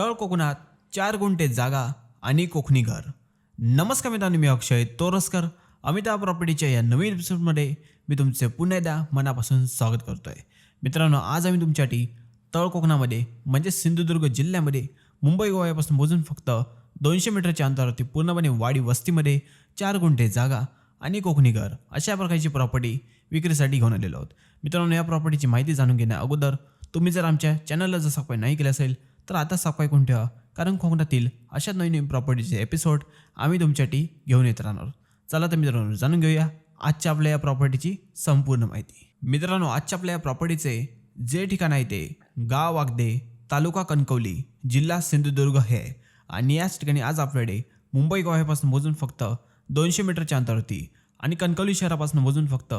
तळ कोकणात चार गुंठे जागा आणि कोकणी घर. नमस्कार मित्रांनो मी अक्षय तोरसकर. अमिताभ प्रॉपर्टीच्या या नवीन एपिसोडमध्ये मी तुमचे पुन्हा एकदा मनापासून स्वागत करतोय. मित्रांनो आज आम्ही तुमच्यासाठी तळ कोकणामध्ये म्हणजे सिंधुदुर्ग जिल्ह्यामध्ये मुंबई गोव्यापासून मोजून फक्त दोनशे मीटरच्या अंतरावरती पूर्णपणे वाडी वस्तीमध्ये चार गुंठे जागा आणि कोकणी घर अशा प्रकारची प्रॉपर्टी विक्रीसाठी घेऊन आलेलो आहोत. मित्रांनो या प्रॉपर्टीची माहिती जाणून घेण्या अगोदर तुम्ही जर आमच्या चॅनलला जर सबस्क्राईब नाही केलं असेल तर आता सफाई करून ठेवा. कारण कोकणातील अशा नवीन नवीन प्रॉपर्टीचे एपिसोड आम्ही तुमच्यासाठी घेऊन येत राहणार. चला तर मित्रांनो जाणून घेऊया आजच्या आपल्या या प्रॉपर्टीची संपूर्ण माहिती. मित्रांनो आजच्या आपल्या या प्रॉपर्टीचे जे ठिकाण आहे ते गाव वागदे तालुका कणकवली जिल्हा सिंधुदुर्ग हे. आणि याच ठिकाणी आज आपल्याकडे मुंबई गोव्यापासून मोजून फक्त दोनशे मीटरच्या अंतरावरती आणि कणकवली शहरापासून मोजून फक्त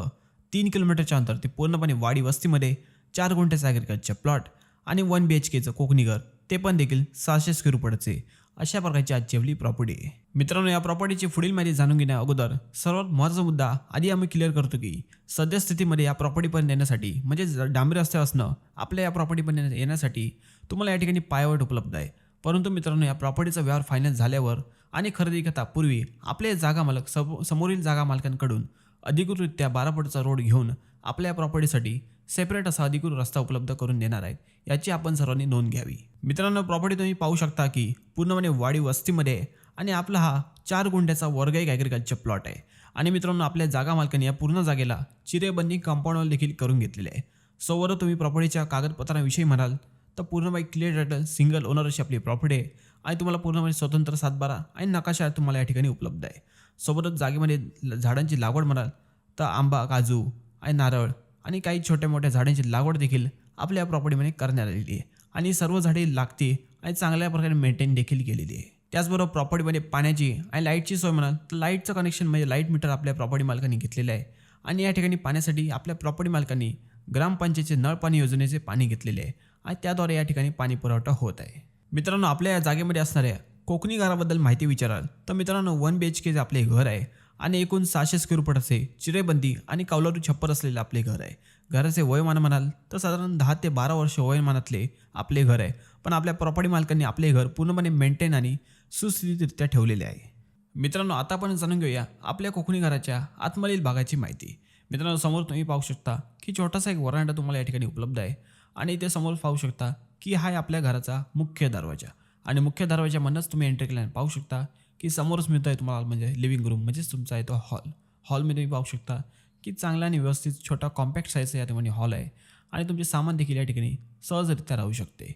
तीन किलोमीटरच्या अंतरावरती पूर्णपणे वाडी वस्तीमध्ये चार गुंठ्याचा ॲग्रिकल्चर प्लॉट आणि वन बी एच केचं कोकणी घर ते पण देखील सहाशे स्क्वेअर फुटाचे. अशा प्रकारची आजची आपली प्रॉपर्टी आहे मित्रांनो या प्रॉपर्टीची पुढील माहिती जाणून घेण्या अगोदर सर्वात महत्त्वाचा मुद्दा आधी आम्ही क्लिअर करतो की सद्यस्थितीमध्ये या प्रॉपर्टीपर्यंत येण्यासाठी म्हणजे डांबरी रस्ते असणं आपल्या या प्रॉपर्टीपर्यंत येण्यासाठी तुम्हाला या ठिकाणी पायावट उपलब्ध आहे. परंतु मित्रांनो या प्रॉपर्टीचा व्यवहार फायनल झाल्यावर आणि खरेदी करता पूर्वी आपले जागा मालक समो- समोरील जागा मालकांकडून अधिकृतरित्या बारापटचा रोड घेऊन आपल्या प्रॉपर्टीसाठी सेपरेट असा अधिकृत रस्ता उपलब्ध करून देणार आहेत याची आपण सर्वांनी नोंद घ्यावी. मित्रांनो प्रॉपर्टी तुम्ही पाहू शकता की पूर्णपणे वाडी वस्तीमध्ये आहे आणि आपला हा चार गुंठ्याचा वर्ग एक ॲग्रिकल्चर प्लॉट आहे. आणि मित्रांनो आपल्या जागा मालकांनी या पूर्ण जागेला चिरेबंदी कंपाऊंडवर देखील करून घेतलेले आहे. सोबतच तुम्ही प्रॉपर्टीच्या कागदपत्रांविषयी म्हणाल तर पूर्णपणे क्लिअर टायटल सिंगल ओनर अशी आपली प्रॉपर्टी आहे. आणि तुम्हाला पूर्णपणे स्वतंत्र सातबारा आणि नकाशा तुम्हाला या ठिकाणी उपलब्ध आहे. सोबतच जागेमध्ये झाडांची लागवड म्हणाल तर आंबा काजू आणि नारळ आणि काही छोट्या मोठ्या झाडांची लागवड देखील आपल्या प्रॉपर्टीमध्ये करण्यात आलेली आहे. आणि सर्व झाडे लागते आणि चांगल्या प्रकारे मेंटेन देखील केलेली आहे. त्याचबरोबर प्रॉपर्टीमध्ये पाण्याची आणि लाईटची सोय म्हणाल तर लाईटचं कनेक्शन म्हणजे लाइट मीटर आपल्या प्रॉपर्टी मालकांनी घेतलेलं आहे. आणि या ठिकाणी पाण्यासाठी आपल्या प्रॉपर्टी मालकांनी ग्रामपंचायतीचे नळ पाणी योजनेचे पाणी घेतलेले आहे. आणि त्याद्वारे या ठिकाणी पाणी पुरवठा होत आहे. मित्रांनो आपल्या या जागेमध्ये असणाऱ्या कोकणी घराबद्दल माहिती विचाराल. तर मित्रांनो वन बी एच के आपले घर आहे आणि एकूण सहाशे स्क्वेअर असे चिरेबंदी आणि कौलारू छप्पर असलेले आपले घर आहे. घराचे वयोमान म्हणाल तर साधारण दहा ते बारा वर्ष वयोमानातले आपले घर आहे. पण आपल्या प्रॉपर्टी मालकांनी आपले घर पूर्णपणे मेंटेन आणि सुस्थितीरित्या ठेवलेले आहे. मित्रांनो आता आपण जाणून घेऊया आपल्या कोकणी घराच्या आतमधील भागाची माहिती. मित्रांनो समोर तुम्ही पाहू शकता की छोटासा एक वरांडा तुम्हाला या ठिकाणी उपलब्ध आहे आणि इथे समोर पाहू शकता की हा आहे आपल्या घराचा मुख्य दरवाजा. आणि मुख्य दरवाजामधनंच तुम्ही एंट्री केल्याने पाहू शकता की समोरच मिळतं आहे तुम्हाला म्हणजे लिव्हिंग रूम म्हणजेच तुमचा आहे तो हॉल हॉलमध्ये तुम्ही पाहू शकता की चांगला आणि व्यवस्थित छोटा कॉम्पॅक्ट साईजचा या ठिकाणी हॉल आहे. आणि तुमचे सामान देखील या ठिकाणी सहजरित्या राहू शकते.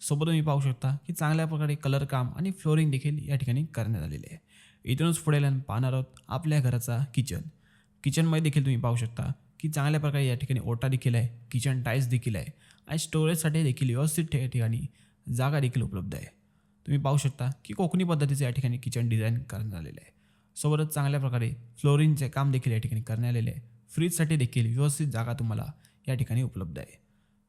सोबत तुम्ही पाहू शकता की चांगल्या प्रकारे कलर काम आणि फ्लोरिंग देखील या ठिकाणी करण्यात आलेले आहे. इथूनच पुढे पाहणार आहोत आपल्या घराचा किचन किचनमध्ये देखील तुम्ही पाहू शकता की चांगल्या प्रकारे या ठिकाणी ओटा देखील आहे. किचन टाईल्स देखील आहे. आणि स्टोरेजसाठी देखील व्यवस्थित ठे- ठिकाणी जागा देखील उपलब्ध आहे. तुम्ही पाहू शकता की कोकणी पद्धतीचं या ठिकाणी किचन डिझाईन करण्यात आलेलं आहे. सोबतच चांगल्या प्रकारे फ्लोरिंगचे काम देखील या ठिकाणी करण्यात आलेले आहे. फ्रीजसाठी देखील व्यवस्थित जागा तुम्हाला या ठिकाणी उपलब्ध आहे.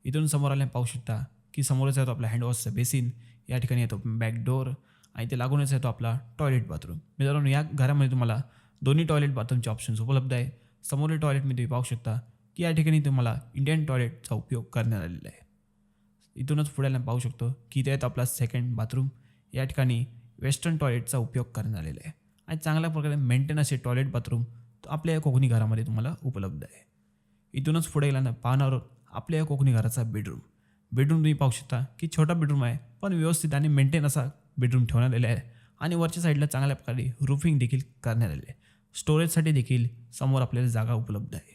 इथून समोर आल्या पाहू शकता की समोरच येतो आपला हँडवॉशचा बेसिन या ठिकाणी येतो बॅकडोअर आणि ते लागूनच येतो आपला टॉयलेट बाथरूम मित्रांनो या घरामध्ये तुम्हाला दोन्ही टॉयलेट बाथरूमचे ऑप्शन्स उपलब्ध आहे. समोरील टॉयलेटमध्ये तुम्ही पाहू शकता की या ठिकाणी तुम्हाला इंडियन टॉयलेटचा उपयोग करण्यात आलेला आहे. इथूनच पुढे आल्याने पाहू शकतो की इथे आपला सेकंड बाथरूम या ठिकाणी वेस्टर्न टॉयलेटचा उपयोग करण्यात आलेला आहे. आणि चांगल्या प्रकारे मेंटेन असे टॉयलेट बाथरूम आपल्या या कोकणी घरामध्ये तुम्हाला उपलब्ध आहे. इथूनच पुढे गेल्यानं पाहणार आपल्या या कोकणी घराचा बेडरूम बेडरूम तुम्ही पाहू शकता की छोटा बेडरूम आहे पण व्यवस्थित आणि मेंटेन असा बेडरूम ठेवण्यात आलेला आहे. आणि वरच्या साईडला चांगल्या प्रकारे रुफिंग देखील करण्यात आले आहे. स्टोरेजसाठी देखील समोर आपल्याला जागा उपलब्ध आहे.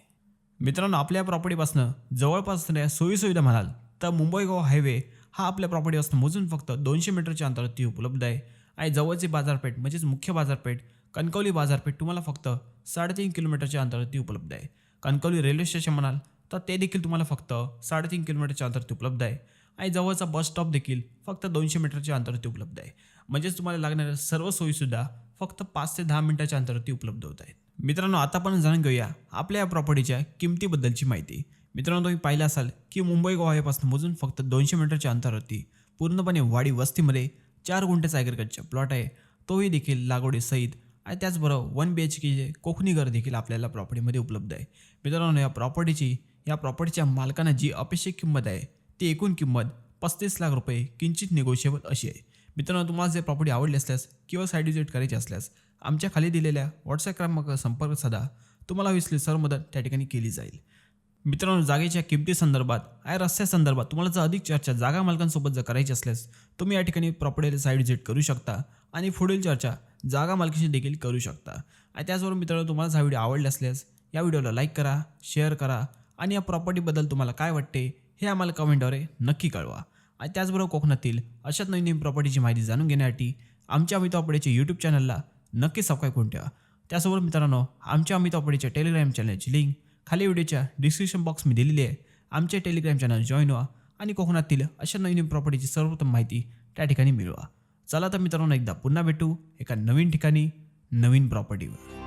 मित्रांनो आपल्या प्रॉपर्टीपासनं जवळपास असणाऱ्या सोयीसुविधा म्हणाल तर मुंबई गोवा हायवे हा आपल्या प्रॉपर्टीपासून मोजून फक्त दोनशे मीटरच्या अंतरावरती उपलब्ध आहे. आणि जवळची बाजारपेठ म्हणजेच मुख्य बाजारपेठ कणकवली बाजारपेठ तुम्हाला फक्त साडेतीन किलोमीटरच्या अंतरावरती उपलब्ध आहे. कणकवली रेल्वे स्टेशन म्हणाल तर ते देखील तुम्हाला फक्त साडेतीन किलोमीटरच्या अंतरावरती उपलब्ध आहे. आणि जवळचा बस स्टॉप देखील फक्त दोनशे मीटरच्या अंतरावरती उपलब्ध आहे. म्हणजेच तुम्हाला लागणाऱ्या सर्व सोयीसुद्धा फक्त पाच ते दहा मिनटाच्या अंतरावरती उपलब्ध होत आहेत. मित्रांनो आता आपण जाणून घेऊया आपल्या या प्रॉपर्टीच्या किमतीबद्दलची माहिती. मित्रांनो तुम्ही पाहिलं असाल की मुंबई गोव्यापासून मोजून फक्त दोनशे मीटरच्या अंतरावरती पूर्णपणे वाडी वस्तीमध्ये चार गुंठ्याचा ॲग्रिकल्चर प्लॉट आहे. तोही देखील लागवडीसहित आणि त्याचबरोबर वन बी एच केचे कोकणी घर देखील आपल्याला प्रॉपर्टीमध्ये उपलब्ध आहे. मित्रांनो या प्रॉपर्टीची या प्रॉपर्टीच्या मालकांना जी अपेक्षित किंमत आहे ती एकूण किंमत पस्तीस लाख रुपये किंचित निगोशिएबल अशी आहे. मित्रांनो तुम्हाला जे प्रॉपर्टी आवडली असल्यास किंवा साईड विजिट करायची असल्यास आमच्या खाली दिलेल्या व्हॉट्सअप क्रमांक संपर्क साधा. तुम्हाला विसली सर्व मदत त्या ठिकाणी केली जाईल. मित्रांनो जागेच्या किमती संदर्भात आणि रस्त्या संदर्भात तुम्हाला जर अधिक चर्चा जागा मालकांसोबत जर करायची असल्यास तुम्ही या ठिकाणी प्रॉपर्टीला साईड विजिट करू शकता आणि पुढील चर्चा जागा मालकीशी देखील करू शकता. आणि त्याचबरोबर मित्रांनो तुम्हाला हा व्हिडिओ आवडला असल्यास या व्हिडिओला लाईक करा शेअर करा आणि या प्रॉपर्टीबद्दल तुम्हाला काय वाटते हे आम्हाला कमेंटद्वारे नक्की कळवा. आणि त्याचबरोबर कोकणातील अशाच नवीन नवीन प्रॉपर्टीची माहिती जाणून घेण्यासाठी आमच्या अमित वापडेच्या यूट्यूब चॅनलला नक्की सबस्क्राईब करून ठेवा. त्यासोबत मित्रांनो आमच्या अमित वापडेच्या टेलिग्राम चॅनलची लिंक खाली व्हिडिओच्या डिस्क्रिप्शन बॉक्स मी दिलेली आहे. आमचे टेलिग्राम चॅनल जॉईन व्हा आणि कोकणातील अशा नवीन नवीन प्रॉपर्टीची सर्वोत्तम माहिती त्या ठिकाणी मिळवा. चला तर मित्रांनो एकदा पुन्हा भेटू एका नवीन ठिकाणी नवीन प्रॉपर्टीवर